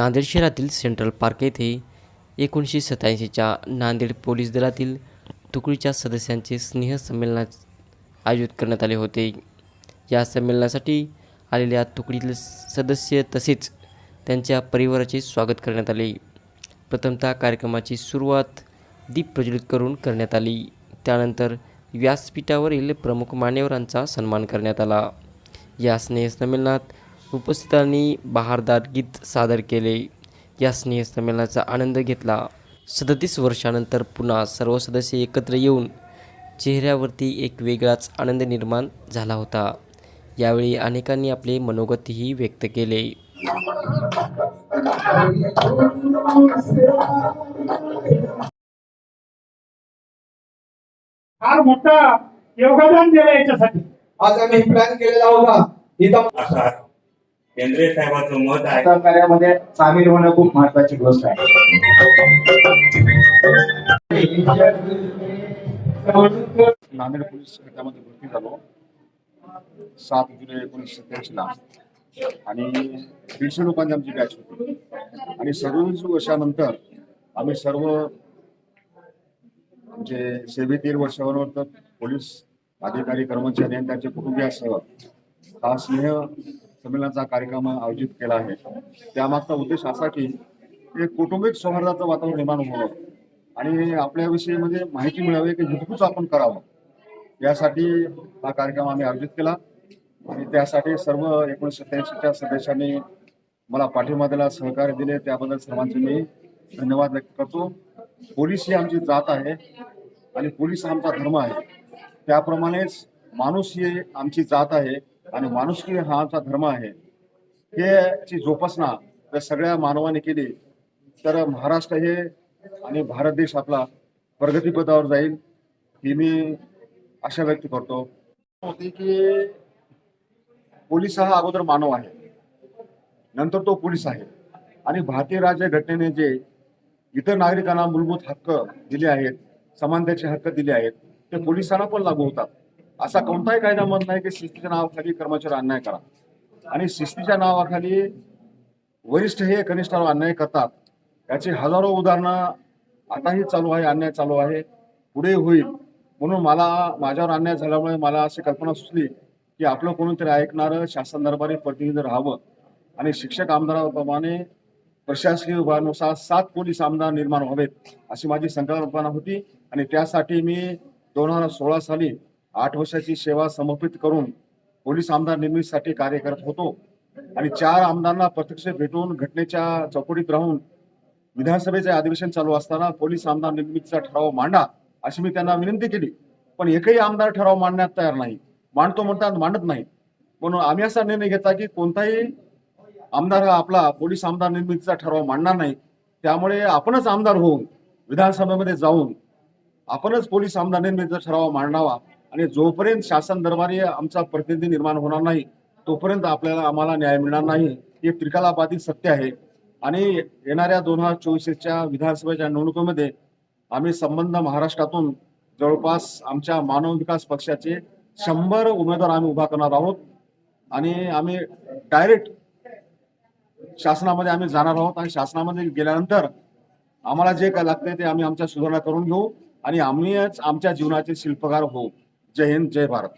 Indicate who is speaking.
Speaker 1: नांदेड शहरातील central park येथे एकोणीसशे सत्याऐंशीच्या नांदेड पोलीस दलातील तुकडीच्या सदस्यांचे स्नेहसंमेलन आयोजित करण्यात आले होते. या संमेलनासाठी आलेल्या तुकडीतील सदस्य तसेच त्यांच्या परिवाराचे स्वागत करण्यात आले. प्रथमतः कार्यक्रमाची सुरुवात दीप प्रज्वलित करून करण्यात आली. त्यानंतर व्यासपीठावरील प्रमुख मान्यवरांचा सन्मान करण्यात आला. या स्नेहसंमेलनात उपस्थितांनी बहारदार गीत सादर केले. या स्नेहसंमेलनाचा आनंद घेतला. सदतीस वर्षानंतर पुन्हा सर्व सदस्य एकत्र येऊन चेहऱ्यावरती एक वेगळाच आनंद निर्माण झाला होता. यावेळी अनेकांनी आपले मनोगतही व्यक्त केले.
Speaker 2: फार मोठा योगदान दिलं याच्यासाठी.
Speaker 3: आज आम्ही प्लॅन केलेला होता. इथं
Speaker 4: केंद्रे साहेबांचं मत आहे.
Speaker 5: कार्यामध्ये सामील होणं खूप महत्वाची गोष्ट आहे.
Speaker 6: नांदेड पोलीस खात्यामध्ये भरती झालो. सात जुलै एकोणीसशे ला आणि दीडशे लोकांची आमची बॅच होती. आणि सदोतीस वर्षानंतर आम्ही सर्व आमचे सेवेतील वर्षावर पोलीस अधिकारी कर्मचारी आणि त्यांच्या कुटुंबियासह हा स्नेह संमेलनाचा कार्यक्रम आयोजित केला आहे. त्यामागचा उद्देश असा की एक कौटुंबिक सौहार्दाचं वातावरण निर्माण व्हावं आणि आपल्याविषयी म्हणजे माहिती मिळावी की हितकूच आपण करावं. यासाठी हा कार्यक्रम आम्ही आयोजित केला आणि त्यासाठी सर्व एकोणीसशे सत्याऐंशीच्या सदस्यांनी मला पाठिंबा दिला सहकार्य दिले. त्याबद्दल सर्वांचे मी धन्यवाद व्यक्त करतो. पोलीस ही आमची जात आहे आणि पोलीस आमचा धर्म आहे. त्याप्रमाणेच माणूस ही आमची जात आहे. आणि माणुसकी हा आमचा धर्म आहे. हे ची जोपासना जर सगळ्या मानवाने केली तर महाराष्ट्र हे आणि भारत देश आपला प्रगतीपथावर जाईल ही मी आशा व्यक्त करतो. होती की पोलीस हा अगोदर मानव आहे. नंतर तो पोलीस आहे. आणि भारतीय राज्य घटनेने जे इतर नागरिकांना मूलभूत हक्क दिले आहेत समानतेचे हक्क दिले आहेत ते पोलिसांना पण लागू होतात. असा कोणताही कायदा म्हणत नाही की शिस्तीच्या नावाखाली कर्मचारी अन्याय करा. आणि शिस्तीच्या नावाखाली वरिष्ठ हे कनिष्ठावर अन्याय करतात. याची हजारो उदाहरणं आताही चालू आहे अन्याय चालू आहे. पुढे होईल. म्हणून मला माझ्यावर अन्याय झाल्यामुळे मला अशी कल्पना सुचली की आपलं कोणीतरी ऐकणारं शासन दरबारी प्रतिनिधी राहावं. आणि शिक्षक आमदाराप्रमाणे प्रशासकीय विभागानुसार सात पोलीस आमदार निर्माण व्हावेत अशी माझी संकल्पना होती. आणि त्यासाठी मी दोन हजार सोळा साली आठ वर्षाची सेवा समर्पित करून पोलीस आमदार निर्मितीसाठी कार्य करत होतो. आणि चार आमदारांना प्रत्यक्ष भेटून घटनेच्या चौकटीत राहून विधानसभेचे अधिवेशन चालू असताना पोलीस आमदार निर्मितीचा ठराव मांडा अशी मी त्यांना विनंती केली. पण एकही आमदार ठराव मांडण्यात तयार नाही. मांडतो म्हणतात मांडत नाही म्हणून आम्ही असा निर्णय घेतला की कोणताही आमदार हा आपला पोलीस आमदार निर्मितीचा ठराव मांडणार नाही. त्यामुळे आपणच आमदार होऊन विधानसभेमध्ये जाऊन आपणच पोलीस आमदार निर्मितीचा ठराव मांडावा. आणि जोपर्यंत शासन दरबारी आमचा प्रतिनिधी निर्माण होणार नाही तोपर्यंत आपल्याला आम्हाला न्याय मिळणार नाही. हे त्रिकालाबाधित सत्य आहे. आणि येणाऱ्या दोन हजार चोवीसच्या विधानसभेच्या निवडणुकीमध्ये आम्ही संबंध महाराष्ट्रातून जवळपास आमच्या मानव विकास पक्षाचे शंभर उमेदवार आम्ही उभा करणार आहोत. आणि आम्ही डायरेक्ट शासनामध्ये आम्ही जाणार आहोत आणि शासनामध्ये गेल्यानंतर आम्हाला जे काय लागते ते आम्ही आमच्या सुधारणा करून घेऊ आणि आम्हीच आमच्या जीवनाचे शिल्पकार होऊ. जय हिंद जय भारत.